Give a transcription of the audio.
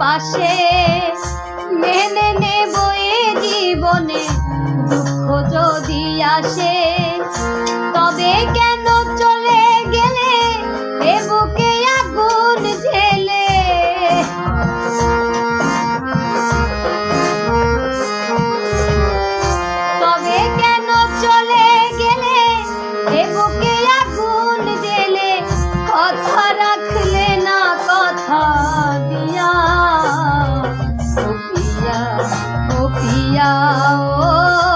পাশে। মেনে নেব এ জীবনে দুঃখ যদি আসে Oh.